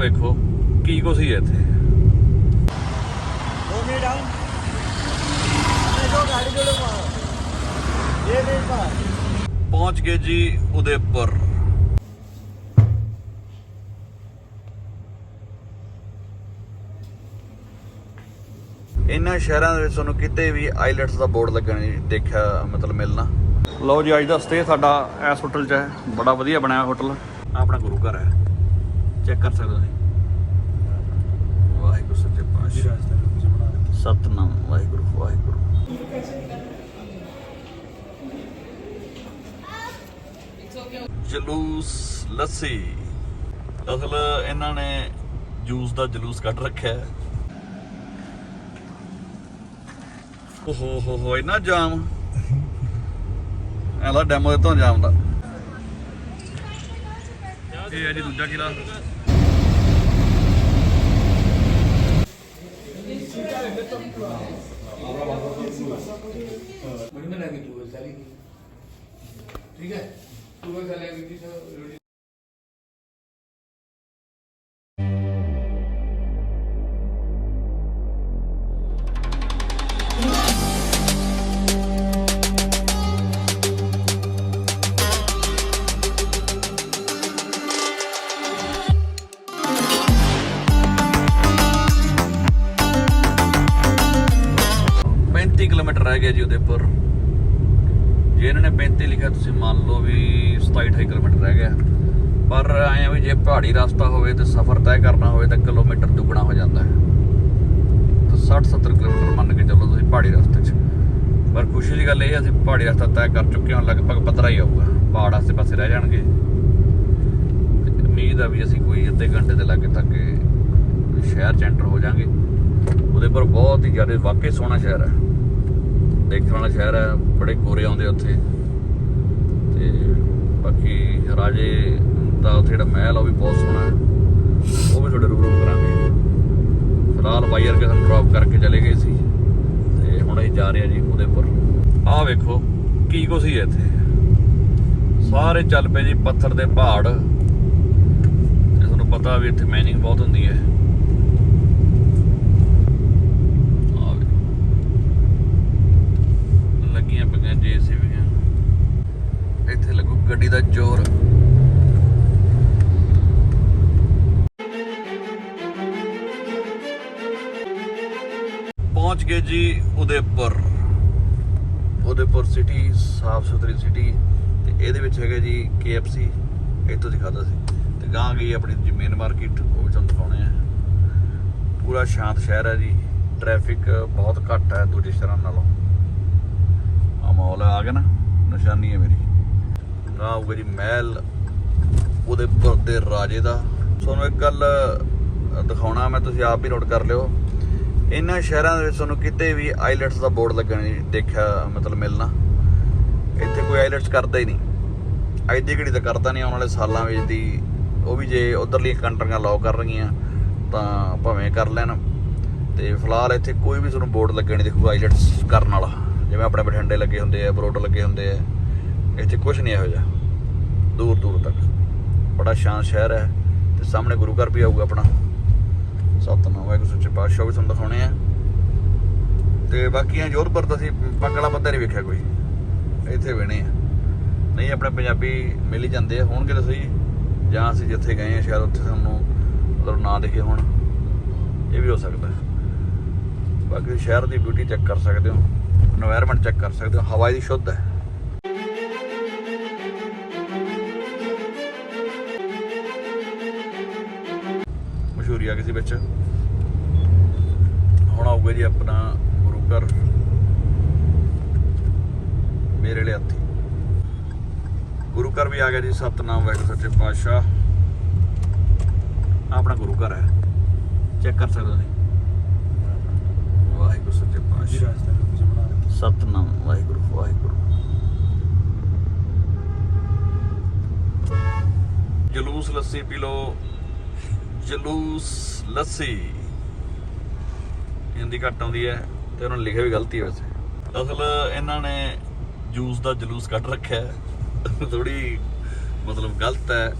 ਵੇਖੋ ਕੀ ਕੁਛ ਹੀ ਇੱਥੇ। ਦੋਨੇ ਡਾਊਨ ਦੇਖੋ ਗਾੜੀ ਦੇ ਲੋਕ ਇਹ ਦੇ ਪਾ ਪਹੁੰਚ ਗਏ ਜੀ ਉਦੇਪੁਰ। ਇਹਨਾਂ ਸ਼ਹਿਰਾਂ ਦੇ ਵਿੱਚ ਤੁਹਾਨੂੰ ਕਿਤੇ ਵੀ ਆਈਲੈਟਸ ਦਾ ਬੋਰਡ ਲੱਗਣ ਨਹੀਂ ਦੇਖਿਆ ਮਤਲਬ ਮਿਲਣਾ। ਲਓ ਜੀ ਅੱਜ ਦਾ ਸਟੇ ਸਾਡਾ ਇਸ ਹੋਟਲ 'ਚ ਹੈ। ਬੜਾ ਵਧੀਆ ਬਣਾਇਆ ਹੋਟਲ। ਆਪਣਾ ਗੁਰੂ ਘਰ ਹੈ। ਚੈੱਕ ਕਰ ਸਕਦੇ ਹੋ ਤੁਸੀਂ। ਵਾਹਿਗੁਰੂ ਸੱਚੇ ਪਾਤਸ਼ਾਹ। ਸਤਨਾਮ, ਵਾਹਿਗੁਰੂ ਵਾਹਿਗੁਰੂ। ਜਲੂਸ ਲੱਸੀ। ਅਸਲ ਇਹਨਾਂ ਨੇ ਜੂਸ ਦਾ ਜਲੂਸ ਕੱਢ ਰੱਖਿਆ। ਹੈ ਓਹੋ, ਹੋ ਹੋ ਇੰਨਾ ਜਾਮ। ਐਲਾ ਡੈਮੋ ਦਿੱਤਾ ਜਾਮ ਦਾ। ਇਹ ਹੈ ਜੀ ਦੂਜਾ ਕਿਲਾ बड़ी में लगी तू साली की ठीक है तू बस लगी ਕਿਲੋਮੀਟਰ ਜੀ ਉਦੈਪੁਰ। ਜੇ ਇਹਨਾਂ ਨੇ 35 ਲਿਖਿਆ, ਤੁਸੀਂ ਮੰਨ ਲਓ ਵੀ 27 28 ਕਿਲੋਮੀਟਰ ਰਹਿ ਗਿਆ। ਪਰ ਐਂ ਵੀ ਜੇ ਪਹਾੜੀ ਰਸਤਾ ਹੋਵੇ ਤੇ ਸਫ਼ਰ ਤੈਅ ਕਰਨਾ ਹੋਵੇ ਤਾਂ ਕਿਲੋਮੀਟਰ ਦੁੱਗਣਾ ਹੋ ਜਾਂਦਾ ਹੈ। ਤਾਂ 60 70 ਕਿਲੋਮੀਟਰ ਮੰਨ ਕੇ ਚੱਲੋ ਤੁਸੀਂ ਪਹਾੜੀ ਰਸਤੇ 'ਚ। ਪਰ ਖੁਸ਼ੀ ਦੀ ਗੱਲ ਇਹ ਹੈ, ਅਸੀਂ ਪਹਾੜੀ ਰਸਤਾ ਤੈਅ ਕਰ ਚੁੱਕੇ ਹਾਂ, ਲਗਭਗ ਪਤਰਾ ਹੀ ਆਊਗਾ। ਪਹਾੜ ਆਸੇ ਪਾਸੇ ਰਹਿ ਜਾਣਗੇ। ਉਮੀਦ ਆ ਵੀ ਅਸੀਂ ਕੋਈ ਅੱਧੇ ਘੰਟੇ ਦੇ ਲਾਗੇ ਤੱਕ ਸ਼ਹਿਰ ਚ ਐਂਟਰ ਹੋ ਜਾਾਂਗੇ। ਉਹਦੇ ਪਰ ਬਹੁਤ ਹੀ ਜ਼ਿਆਦਾ ਵਾਕਈ ਸੋਹਣਾ ਸ਼ਹਿਰ ਹੈ। ਦੇਖਣ ਵਾਲਾ ਸ਼ਹਿਰ ਹੈ, ਬੜੇ ਗੋਰੇ ਆਉਂਦੇ ਉੱਥੇ। ਤੇ ਬਾਕੀ ਰਾਜੇ ਦਾ ਉੱਥੇ ਜਿਹੜਾ ਮਹਿਲ ਆ, ਉਹ ਵੀ ਬਹੁਤ ਸੋਹਣਾ ਹੈ। ਉਹ ਵੀ ਤੁਹਾਡੇ ਰੂਬਰੂ ਕਰਾਂਗੇ। ਫਿਲਹਾਲ ਵਾਈਅਰ ਕੇ ਸਾਨੂੰ ਡ੍ਰੌਪ ਕਰਕੇ ਚਲੇ ਗਏ ਸੀ। ਤੇ ਹੁਣ ਅਸੀਂ ਜਾ ਰਹੇ ਹਾਂ ਜੀ ਉਦੈਪੁਰ। ਆਹ ਵੇਖੋ, ਕੀ ਕੁਛ ਹੀ ਹੈ ਇੱਥੇ। ਸਾਰੇ ਚੱਲ ਪਏ ਜੀ ਪੱਥਰ ਦੇ ਪਹਾੜ। ਤੇ ਤੁਹਾਨੂੰ ਪਤਾ ਵੀ ਇੱਥੇ ਮਾਈਨਿੰਗ ਬਹੁਤ ਹੁੰਦੀ ਹੈ ਆਹ ਵੇਖੋ। ਲੱਗੀਆਂ ਪਈਆਂ ਜੇਸੀਬੀਆਂ ਇੱਥੇ ਲੱਗੂ ਗੱਡੀ ਦਾ ਜ਼ੋਰ। ਪਹੁੰਚ ਗਏ ਜੀ ਉਦੈਪੁਰ। ਉਦੈਪੁਰ ਸਿਟੀ ਸਾਫ਼ ਸੁਥਰੀ ਸਿਟੀ ਤੇ ਇਹਦੇ ਵਿੱਚ ਹੈਗਾ ਜੀ KFC ਇੱਥੋਂ ਦਿਖਾਦਾ ਸੀ। ਤੇ ਗਾਂ ਗਈ ਆਪਣੀ ਜੀ ਮੇਨ ਮਾਰਕੀਟ ਉਹ ਵੀ ਤੁਹਾਨੂੰ ਦਿਖਾਉਣੇ ਆ। ਪੂਰਾ ਸ਼ਾਂਤ ਸ਼ਹਿਰ ਹੈ ਜੀ। ਟ੍ਰੈਫਿਕ ਬਹੁਤ ਘੱਟ ਹੈ ਦੂਜੇ ਸ਼ਹਿਰਾਂ ਨਾਲੋਂ। ਆ ਮਾਹੌਲ ਆ ਗਿਆ ਨਾ। ਨਿਸ਼ਾਨੀ ਹੈ ਮੇਰੀ। ਨਾ ਆਊਗਾ ਜੀ ਮਹਿਲ, ਉਹਦੇ ਪਰ ਦੇ ਰਾਜੇ ਦਾ। ਤੁਹਾਨੂੰ ਇੱਕ ਗੱਲ ਦਿਖਾਉਣਾ, ਮੈਂ ਤੁਸੀਂ ਆਪ ਵੀ ਨੋਟ ਕਰ ਲਿਓ। ਇਹਨਾਂ ਸ਼ਹਿਰਾਂ ਦੇ ਵਿੱਚ ਤੁਹਾਨੂੰ ਕਿਤੇ ਵੀ ਆਈਲੈਟਸ ਦਾ ਬੋਰਡ ਲੱਗਣ ਨਹੀਂ ਦੇਖਿਆ, ਮਤਲਬ ਮਿਲਣਾ। ਇੱਥੇ ਕੋਈ ਆਈਲੈਟਸ ਕਰਦਾ ਹੀ ਨਹੀਂ। ਅੱਜ ਦੀ ਘੜੀ ਤਾਂ ਕਰਦਾ ਨਹੀਂ, ਆਉਣ ਵਾਲੇ ਸਾਲਾਂ ਵਿੱਚ ਦੀ। ਉਹ ਵੀ ਜੇ ਉਧਰਲੀਆਂ ਕੰਟਰੀਆਂ ਲਾਓ ਕਰ ਰਹੀਆਂ, ਤਾਂ ਭਾਵੇਂ ਕਰ ਲੈਣ। ਤੇ ਫਿਲਹਾਲ ਇੱਥੇ ਕੋਈ ਵੀ ਤੁਹਾਨੂੰ ਬੋਰਡ ਲੱਗਣ ਨਹੀਂ ਦੇਖੂਗਾ ਆਈਲੈਟਸ ਕਰਨ ਵਾਲਾ। ਜਿਵੇਂ ਆਪਣੇ ਬਠਿੰਡੇ ਲੱਗੇ ਹੁੰਦੇ ਆ, ਬਰੋਡ ਲੱਗੇ ਹੁੰਦੇ ਆ। ਇੱਥੇ ਕੁਝ ਨਹੀਂ ਇਹੋ ਜਿਹਾ। ਦੂਰ ਦੂਰ ਤੱਕ। ਬੜਾ ਸ਼ਾਂਤ ਸ਼ਹਿਰ ਹੈ ਤੇ ਸਾਹਮਣੇ ਗੁਰੂ ਘਰ ਵੀ ਆਊਗਾ ਆਪਣਾ। ਸਤਨਾਮ ਵਾਹਿਗੁਰੂ, ਸੱਚੇ ਪਾਤਸ਼ਾਹ ਵੀ ਤੁਹਾਨੂੰ ਦਿਖਾਉਣੇ ਆ। ਤੇ ਬਾਕੀ ਆ ਜੋਧਪੁਰ ਤਾਂ ਅਸੀਂ ਪੱਗਲਾ ਬੰਦਾ ਨਹੀਂ ਵੇਖਿਆ ਕੋਈ। ਇੱਥੇ ਵੇਣੇ ਆ। ਨਹੀਂ, ਆਪਣੇ ਪੰਜਾਬੀ ਮਿਲ ਹੀ ਜਾਂਦੇ ਆ। ਹੋਣਗੇ ਤਾਂ ਸਹੀ। ਜਾਂ ਅਸੀਂ ਜਿੱਥੇ ਗਏ ਆ, ਸ਼ਾਇਦ ਉੱਥੇ ਸਾਨੂੰ ਮਤਲਬ ਨਾ ਦੇਖੇ ਹੋਣ। ਇਹ ਵੀ ਹੋ ਸਕਦਾ। ਬਾਕੀ ਸ਼ਹਿਰ ਦੀ ਬਿਊਟੀ ਚੈੱਕ ਕਰ ਸਕਦੇ ਹੋ। এনवायरमेंट ਚੈੱਕ ਕਰ ਸਕਦੇ ਹੋ। ਹਵਾਈ ਦੀ ਸ਼ੁੱਧ ਹੈ। ਮਸ਼ਹੂਰੀ ਆ ਕਿਸੇ ਵਿੱਚ। ਹੁਣ ਆਊਗਾ ਜੀ ਆਪਣਾ ਗੁਰੂ ਘਰ। ਮੇਰੇ ਲਈ ਹੱਥੀ। ਗੁਰੂ ਘਰ ਵੀ ਆ ਗਿਆ ਜੀ, ਸਤਨਾਮ ਵਾਹਿਗੁਰੂ ਸੱਚੇ ਪਾਤਸ਼ਾਹ। ਆਪਣਾ ਗੁਰੂ ਘਰ ਹੈ। ਚੈੱਕ ਕਰ ਸਕਦੇ ਹੋ ਵਾਹਿਗੁਰੂ ਸੱਚੇ ਪਾਤਸ਼ਾਹ। ਸਤਨਾਮ ਵਾਹਿਗੁਰੂ ਵਾਹਿਗੁਰੂ। ਜਲੂਸ ਲੱਸੀ ਪੀ ਲੋ ਜਲੂਸ ਲੱਸੀ। ਹਿੰਦੀ ਘੱਟ ਆਉਂਦੀ ਹੈ ਤੇ ਉਹਨਾਂ ਨੇ ਲਿਖਿਆ ਵੀ ਗਲਤੀ ਵੈਸੇ। ਅਸਲ ਇਹਨਾਂ ਨੇ ਜੂਸ ਦਾ ਜਲੂਸ ਕੱਢ ਰੱਖਿਆ ਥੋੜੀ ਮਤਲਬ ਗਲਤ ਹੈ।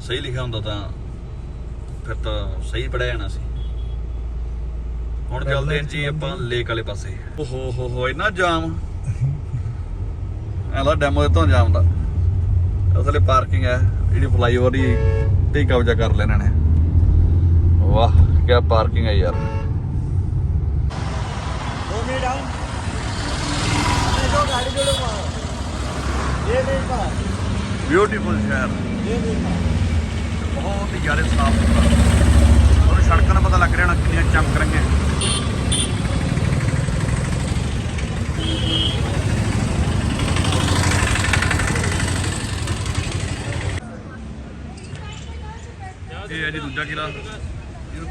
ਸਹੀ ਲਿਖਿਆ ਹੁੰਦਾ ਤਾਂ ਫਿਰ ਤਾਂ ਸਹੀ ਪੜਿਆ ਜਾਣਾ ਸੀ। ਹੁਣ ਚੱਲਦੇ ਹਾਂ ਜੀ ਆਪਾਂ ਲੇਕ ਵਾਲੇ ਪਾਸੇ। ਓਹੋ ਹੋ ਹੋ ਇੰਨਾ ਜਾਮ। ਐਲਾ ਡੈਮੋ ਤੋਂ ਜਾਮ ਦਾ। ਅਸਲੇ ਪਾਰਕਿੰਗ ਹੈ। ਜਿਹੜੀ ਫਲਾਈਓਵਰ ਦੀ ਤੇ ਕਬਜ਼ਾ ਕਰ ਲੈਣਾ ਨੇ। ਵਾਹ ਕੀ ਪਾਰਕਿੰਗ ਹੈ ਯਾਰ दो मिनट डाउन अपने दो गाड़ी जोड़ो वहाँ ये मिनट का ਬਿਊਟੀਫੁਲ ਸ਼ਹਿਰ ये मिनट का ਬਹੁਤ ਹੀ ਜ਼ਿਆਦਾ ਸਾਫ ਸੁਥਰਾ ਔਰ ਸੜਕਾਂ ਦਾ ਪਤਾ ਲੱਗ ਰਿਹਾ ਨਾ ਕਿੰਨੀਆਂ ਚਮਕ ਰਹੀਆਂ ਇਹ ਹੈ ਜੀ ਦੂਜਾ ਕਿਲਾ ਇਹਨੂੰ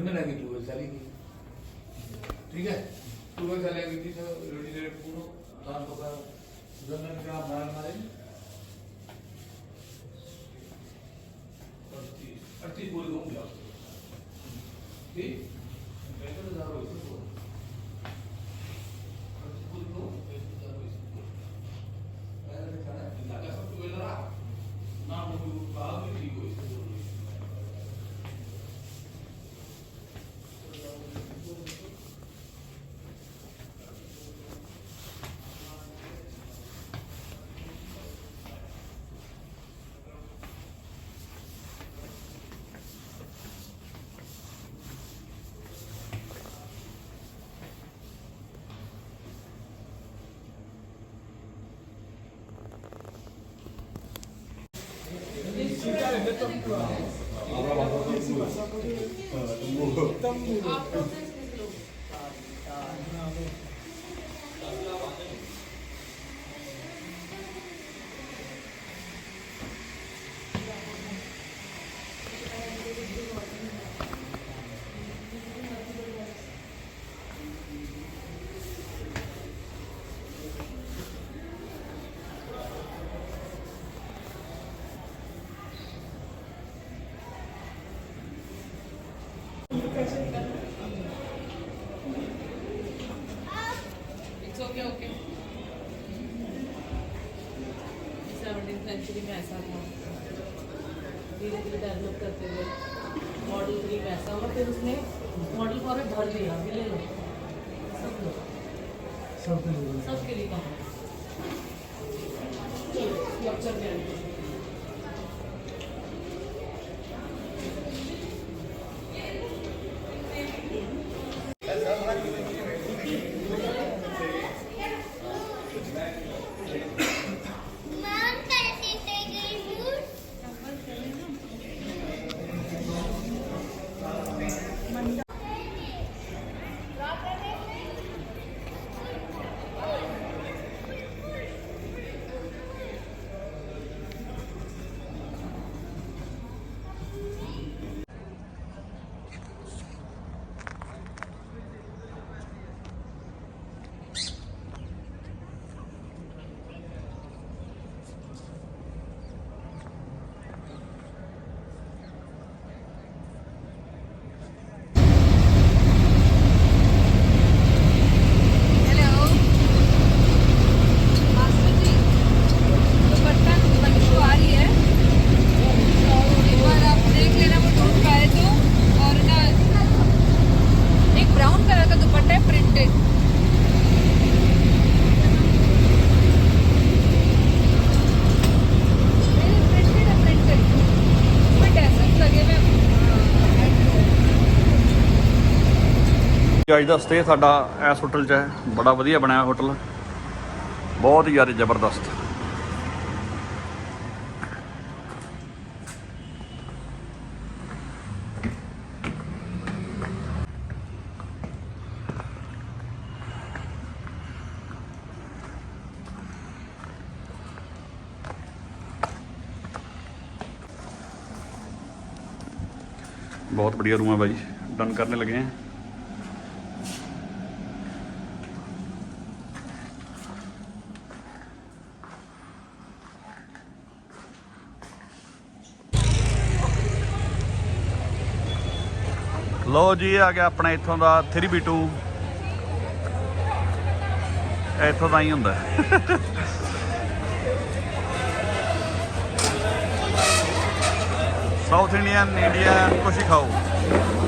में लगी टूबेल चलेगी ठीक है टूबेल चलेगी थी तो रोटी रेट पूरो दान तो कर जमीन का मार मारे ऐसा था। धीरे धीरे डेवलप करते हुए मॉडल थ्री वैसा हुआ फिर उसने मॉडल को फॉर भर दिया मिले लोग सब लोग। सबके लिए। सबके लिए कहा। लेक्चर में ਅੱਜ ਦਾ ਸਟੇ ਸਾਡਾ ਇਸ ਹੋਟਲ 'ਚ ਹੈ ਬੜਾ ਵਧੀਆ ਬਣਿਆ ਹੋਟਲ ਬਹੁਤ ਹੀ ਜ਼ਿਆਦਾ ਜ਼ਬਰਦਸਤ बहुत बढ़िया रूम है भाई डन करने लगे हैं ਲੋ ਜੀ ਆ ਗਿਆ ਆਪਣਾ ਇੱਥੋਂ ਦਾ 3B2 ਇੱਥੋਂ ਦਾ ਹੀ ਹੁੰਦਾ। ਸਾਊਥ ਇੰਡੀਅਨ ਇੰਡੀਅਨ ਕੁਛ ਹੀ ਖਾਓ।